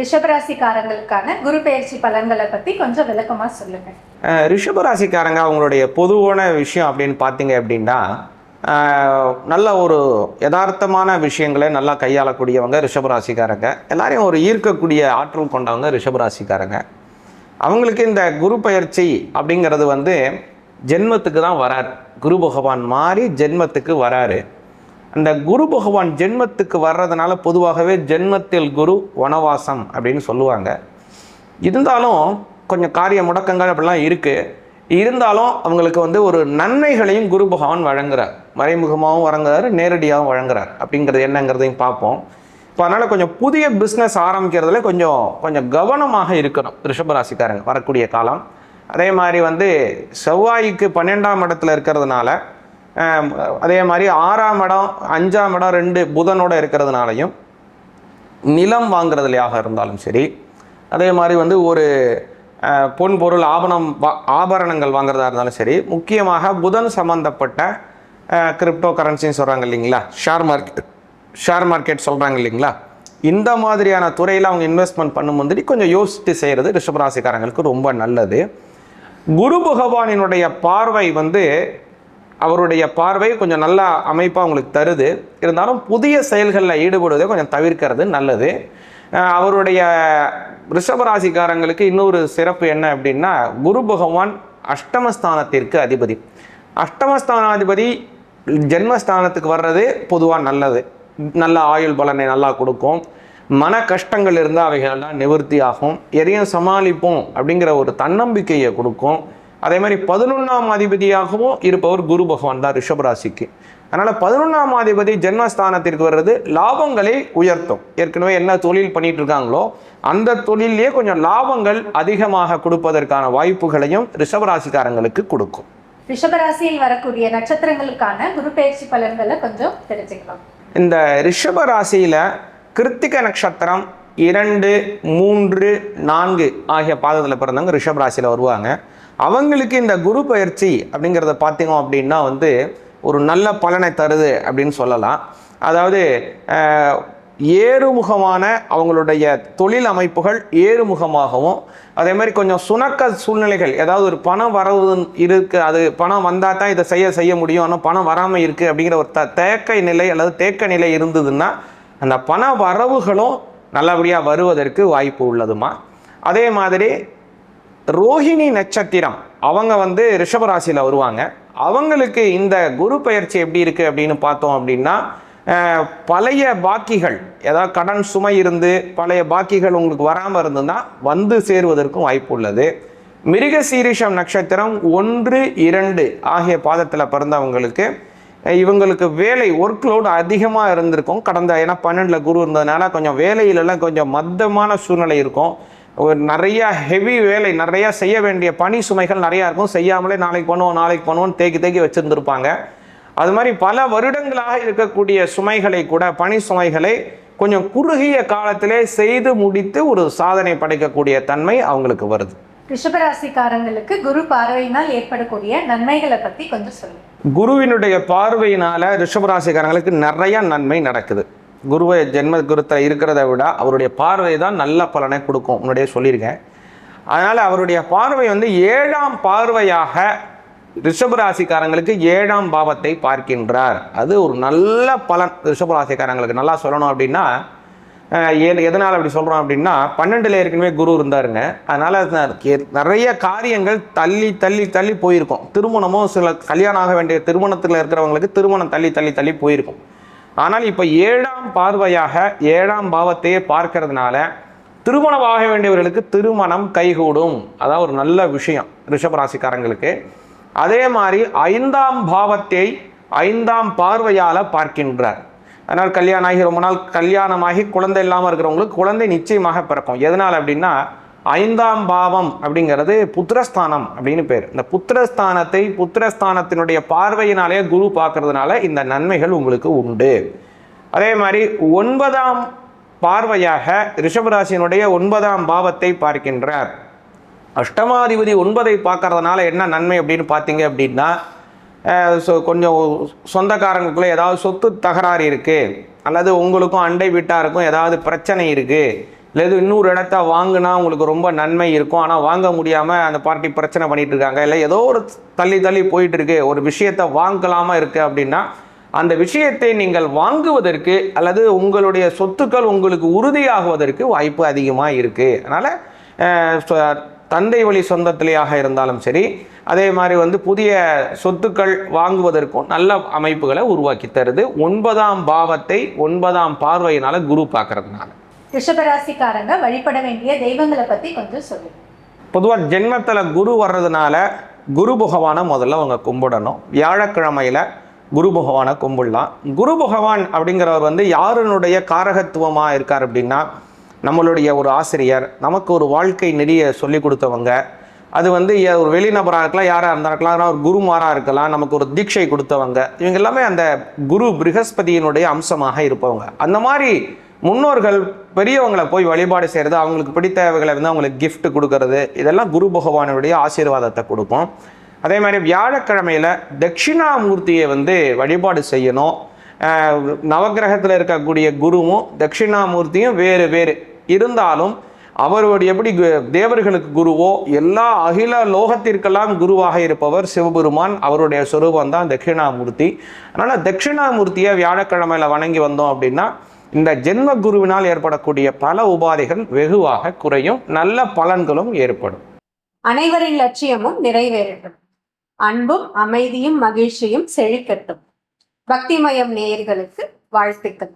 ரிஷபராசிக்காரங்களுக்கான குரு பயிற்சி பலன்களை பத்தி கொஞ்சம் விளக்கமா சொல்லுங்க. ரிஷபராசிக்காரங்க அவங்களுடைய பொதுவான விஷயம் அப்படின்னு பார்த்தீங்க அப்படின்னா நல்ல ஒரு யதார்த்தமான விஷயங்களை நல்லா கையாளக்கூடியவங்க ரிஷபராசிக்காரங்க. எல்லாரையும் ஒரு ஈர்க்கக்கூடிய ஆற்றல் கொண்டவங்க ரிஷபராசிக்காரங்க. அவங்களுக்கு இந்த குரு பயிற்சி அப்படிங்கிறது வந்து ஜென்மத்துக்கு தான் வராரு. குரு பகவான் மாறி ஜென்மத்துக்கு வராரு. அந்த குரு பகவான் ஜென்மத்துக்கு வர்றதுனால பொதுவாகவே ஜென்மத்தில் குரு வனவாசம் அப்படின்னு சொல்லுவாங்க. இருந்தாலும் கொஞ்சம் காரிய முடக்கங்கள் அப்படிலாம் இருக்குது இருந்தாலும் அவங்களுக்கு வந்து ஒரு நன்மைகளையும் குரு பகவான் வழங்குறார். மறைமுகமாகவும் வழங்குறாரு நேரடியாகவும் வழங்குறார் அப்படிங்கிறது என்னங்கிறதையும் பார்ப்போம். இப்போ அதனால் கொஞ்சம் புதிய பிஸ்னஸ் ஆரம்பிக்கிறதுல கொஞ்சம் கொஞ்சம் கவனமாக இருக்கணும். ரிஷபராசிக்காரங்க வரக்கூடிய காலம். அதே மாதிரி வந்து செவ்வாய்க்கு பன்னெண்டாம் இடத்துல இருக்கிறதுனால அதே மாதிரி ஆறாம் இடம் அஞ்சாம் இடம் ரெண்டு புதனோட இருக்கிறதுனாலையும் நிலம் வாங்குறதுலையாக இருந்தாலும் சரி அதே மாதிரி வந்து ஒரு பொன் பொருள் ஆபணம் வா- ஆபரணங்கள் வாங்குறதா இருந்தாலும் சரி முக்கியமாக புதன் சம்மந்தப்பட்ட கிரிப்டோ கரன்சின்னு சொல்கிறாங்க இல்லைங்களா? ஷேர் மார்க்கெட் ஷேர் மார்க்கெட் சொல்கிறாங்க இல்லைங்களா? இந்த மாதிரியான துறையில் அவங்க இன்வெஸ்ட்மெண்ட் பண்ணும்போது கொஞ்சம் யோசித்து செய்கிறது ரிஷபராசிக்காரங்களுக்கு ரொம்ப நல்லது. குரு பகவானினுடைய பார்வை வந்து அவருடைய பார்வை கொஞ்சம் நல்ல அமைப்பாக உங்களுக்கு தருது. இருந்தாலும் புதிய செயல்களில் ஈடுபடுவதை கொஞ்சம் தவிர்க்கிறது நல்லது. அவருடைய ரிஷபராசிக்காரங்களுக்கு இன்னொரு சிறப்பு என்ன அப்படின்னா குரு பகவான் அஷ்டமஸ்தானத்திற்கு அதிபதி. அஷ்டமஸ்தானாதிபதி ஜென்மஸ்தானத்துக்கு வர்றது பொதுவாக நல்லது. நல்ல ஆயுள் பலனை நல்லா கொடுக்கும். மன கஷ்டங்கள் இருந்தால் அவைகளெல்லாம் நிவர்த்தி ஆகும் எதையும் சமாளிப்போம் அப்படிங்கிற ஒரு தன்னம்பிக்கையை கொடுக்கும். அதே மாதிரி பதினொன்றாம் அதிபதியாகவும் இருப்பவர் குரு பகவான் தான் ரிஷபராசிக்கு. அதனால் பதினொன்றாம் அதிபதி ஜென்மஸ்தானத்திற்கு வர்றது லாபங்களை உயர்த்தும். ஏற்கனவே என்ன தொழில் பண்ணிட்டு இருக்காங்களோ அந்த தொழிலே கொஞ்சம் லாபங்கள் அதிகமாக கொடுப்பதற்கான வாய்ப்புகளையும் ரிஷபராசிக்காரங்களுக்கு கொடுக்கும். ரிஷபராசியில் வரக்கூடிய நட்சத்திரங்களுக்கான குரு பெயர்ச்சி பலன்களை கொஞ்சம் தெரிஞ்சுக்கலாம். இந்த ரிஷப ராசியில கிருத்திக நட்சத்திரம் இரண்டு மூன்று நான்கு ஆகிய பாதத்தில் பிறந்தவங்க ரிஷப ராசியில் வருவாங்க. அவங்களுக்கு இந்த குரு பயிற்சி அப்படிங்கிறத பார்த்தீங்க அப்படின்னா வந்து ஒரு நல்ல பலனை தருது அப்படின்னு சொல்லலாம். அதாவது ஏறுமுகமான அவங்களுடைய தொழில் அமைப்புகள் ஏறுமுகமாகவும் அதே மாதிரி கொஞ்சம் சுணக்க சூழ்நிலைகள் ஏதாவது ஒரு பணம் வரவு இருக்கு அது பணம் வந்தால் தான் இதை செய்ய செய்ய முடியும். ஆனால் பணம் வராமல் இருக்குது அப்படிங்கிற ஒரு த தேக்க நிலை அல்லது தேக்க நிலை இருந்ததுன்னா அந்த பண வரவுகளும் நல்லபடியாக வருவதற்கு வாய்ப்பு உள்ளதுமா? அதே மாதிரி ரோஹிணி நட்சத்திரம். அவங்க வந்து ரிஷபராசியில் வருவாங்க. அவங்களுக்கு இந்த குரு பயிற்சி எப்படி இருக்குது அப்படின்னு பார்த்தோம் அப்படின்னா பழைய பாக்கிகள் ஏதாவது கடன் சுமை இருந்து பழைய பாக்கிகள் உங்களுக்கு வராமல் இருந்ததுன்னா வந்து சேருவதற்கும் வாய்ப்பு உள்ளது. மிருக சீரிஷம் நட்சத்திரம் ஒன்று இரண்டு ஆகிய பாதத்தில் பிறந்தவங்களுக்கு இவங்களுக்கு வேலை ஒர்க் லோடு அதிகமாக இருந்திருக்கும். கடந்த ஏன்னா பன்னெண்டில் குரு இருந்ததுனால கொஞ்சம் வேலையிலலாம் கொஞ்சம் மந்தமான சூழ்நிலை இருக்கும். நிறைய ஹெவி வேலை நிறைய செய்ய வேண்டிய பணி சுமைகள் நிறையா இருக்கும். செய்யாமலே நாளைக்கு பண்ணுவோம் நாளைக்கு பண்ணுவோம் தேக்கி தேக்கி வச்சுருந்துருப்பாங்க. அது மாதிரி பல வருடங்களாக இருக்கக்கூடிய சுமைகளை கூட பணி சுமைகளை கொஞ்சம் குறுகிய காலத்திலே செய்து முடித்து ஒரு சாதனை படைக்கக்கூடிய தன்மை அவங்களுக்கு வருது. ரிஷபராசிக்காரங்களுக்கு குரு பார்வையினால் ஏற்படக்கூடிய நன்மைகளை பத்தி கொஞ்சம் சொல்லுங்க. குருவினுடைய பார்வையினால ரிஷபராசிக்காரங்களுக்கு நிறைய நன்மை நடக்குது. குருவை ஜென்ம குருத்தில் இருக்கிறத விட அவருடைய பார்வை தான் நல்ல பலனை கொடுக்கும் முன்னாடியே சொல்லியிருக்கேன். அதனால் அவருடைய பார்வை வந்து ஏழாம் பார்வையாக ரிஷபராசிக்காரங்களுக்கு ஏழாம் பாவத்தை பார்க்கின்றார். அது ஒரு நல்ல பலன் ரிஷபராசிக்காரங்களுக்கு நல்லா சொல்லணும் அப்படின்னா ஏன் எதனால் அப்படி சொல்கிறோம் அப்படின்னா பன்னெண்டில் ஏற்கனவே குரு இருந்தாருங்க. அதனால் நிறைய காரியங்கள் தள்ளி தள்ளி தள்ளி போயிருக்கும். திருமணமும் சில கல்யாணம் ஆக வேண்டிய திருமணத்தில் இருக்கிறவங்களுக்கு திருமணம் தள்ளி தள்ளி தள்ளி போயிருக்கும். ஆனால் இப்போ ஏழாம் பார்வையாக ஏழாம் பாவத்தையே பார்க்கறதுனால திருமணம் ஆக வேண்டியவர்களுக்கு திருமணம் கைகூடும். அதான் ஒரு நல்ல விஷயம் ரிஷபராசிக்காரங்களுக்கு. அதே மாதிரி ஐந்தாம் பாவத்தை ஐந்தாம் பார்வையால் பார்க்கின்றார். அதனால் கல்யாணம் ஆகி ரொம்ப நாள் கல்யாணமாகி குழந்தை இல்லாமல் இருக்கிறவங்களுக்கு குழந்தை நிச்சயமாக பிறக்கும். எதனால் அப்படின்னா ஐந்தாம் பாவம் அப்படிங்கிறது புத்திரஸ்தானம் அப்படின்னு பேர். இந்த புத்திரஸ்தானத்தை புத்திரஸ்தானத்தினுடைய பார்வையினாலே குரு பார்க்கறதுனால இந்த நன்மைகள் உங்களுக்கு உண்டு. அதே மாதிரி ஒன்பதாம் பார்வையாக ரிஷபராசியினுடைய ஒன்பதாம் பாவத்தை பார்க்கின்றார். அஷ்டமாதிபதி ஒன்பதை பார்க்கறதுனால என்ன நன்மை அப்படின்னு பார்த்தீங்க அப்படின்னா அஹ், கொஞ்சம் சொந்தக்காரங்களுக்குள்ளே ஏதாவது சொத்து தகராறு இருக்குது அல்லது உங்களுக்கும் அண்டை வீட்டாருக்கும் ஏதாவது பிரச்சனை இருக்குது இல்லை இது இன்னொரு இடத்த வாங்கினா உங்களுக்கு ரொம்ப நன்மை இருக்கும். ஆனால் வாங்க முடியாமல் அந்த பார்ட்டி பிரச்சனை பண்ணிகிட்டு இருக்காங்க. இல்லை ஏதோ ஒரு தள்ளி தள்ளி போயிட்டு இருக்கு. ஒரு விஷயத்தை வாங்கலாமா இருக்குது அப்படின்னா அந்த விஷயத்தை நீங்கள் வாங்குவதற்கு அல்லது உங்களுடைய சொத்துக்கள் உங்களுக்கு உறுதியாகுவதற்கு வாய்ப்பு அதிகமாக இருக்குது அதனால் தந்தை வழி சொந்தத்திலேயாக இருந்தாலும் சரி அதே மாதிரி வந்து புதிய சொத்துக்கள் வாங்குவதற்கும் நல்ல அமைப்புகளை உருவாக்கி தருது. ஒன்பதாம் பாவத்தை ஒன்பதாம் பார்வையினால் குரு பார்க்கறதுனால. ரிஷபராசிக்காரங்க வழிபட வேண்டிய தெய்வங்களை பத்தி கொஞ்சம் சொல்லுங்க. பொதுவாக ஜென்மத்தில் குரு வர்றதுனால குரு பகவானை முதல்ல அவங்க கும்பிடணும். வியாழக்கிழமையில் குரு பகவானை கும்பிடலாம். குரு பகவான் அப்படிங்கிறவர் வந்து யாருனுடைய காரகத்துவமாக இருக்கார் அப்படின்னா நம்மளுடைய ஒரு ஆசிரியர் நமக்கு ஒரு வாழ்க்கை நெறியை சொல்லி கொடுத்தவங்க அது வந்து ஒரு வெளிநபராக இருக்கலாம் யாராக இருந்தால் இருக்கலாம் ஒரு குருமாராக இருக்கலாம் நமக்கு ஒரு தீட்சை கொடுத்தவங்க இவங்க எல்லாமே அந்த குரு பிருகஸ்பதியினுடைய அம்சமாக இருப்பவங்க. அந்த மாதிரி முன்னோர்கள் பெரியவங்களை போய் வழிபாடு செய்கிறது அவங்களுக்கு பிடித்தவைகளை வந்து அவங்களுக்கு கிஃப்ட் கொடுக்கறது இதெல்லாம் குரு பகவானுடைய ஆசீர்வாதத்தை கொடுக்கும். அதே மாதிரி வியாழக்கிழமையில் தட்சிணாமூர்த்தியை வந்து வழிபாடு செய்யணும். நவகிரகத்தில் நவக்கிரகத்தில் இருக்கக்கூடிய குருவும் தட்சிணாமூர்த்தியும் வேறு வேறு. இருந்தாலும் அவருடைய எப்படி தேவர்களுக்கு குருவோ எல்லா அகில லோகத்திற்கெல்லாம் குருவாக இருப்பவர் சிவபெருமான் அவருடைய சொரூபம் தான் தட்சிணாமூர்த்தி. அதனால் தட்சிணாமூர்த்தியை வியாழக்கிழமையில் வணங்கி வந்தோம் அப்படின்னா இந்த ஜென்ம குருவினால் ஏற்படக்கூடிய பல உபாதைகள் வெகுவாக குறையும். நல்ல பலன்களும் ஏற்படும். அனைவரின் லட்சியமும் நிறைவேறட்டும். அன்பும் அமைதியும் மகிழ்ச்சியும் செழிக்கட்டும். பக்திமயம் நேயர்களுக்கு வாழ்த்துக்கள்.